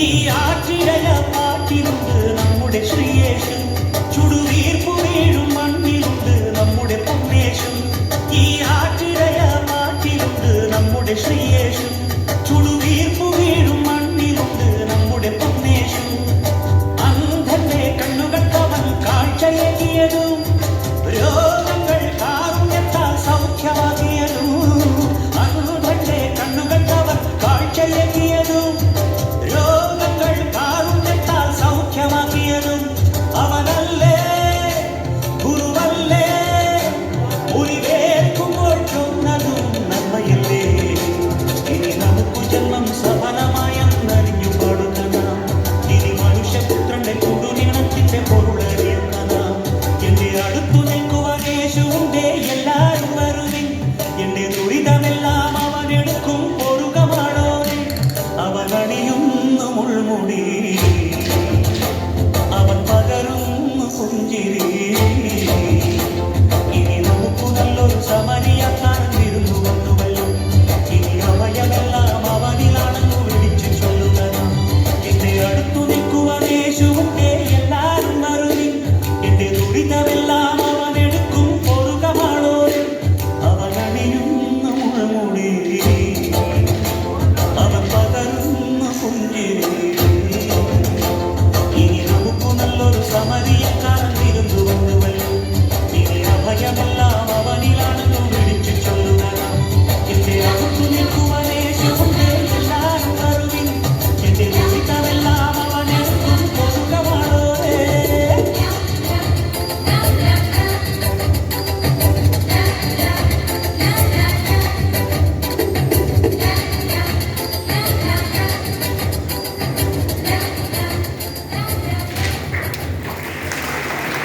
ഈ ആറ്റിരയ പാട്ടിലുണ്ട് നമ്മുടെ ശ്രീയേശു ചുടുവീർപ്പു വീഴും മണ്ണിലുണ്ട് നമ്മുടെ പൊന്നേശു ഈ ആറ്റിരയ പാട്ടിലുണ്ട് നമ്മുടെ ശ്രീ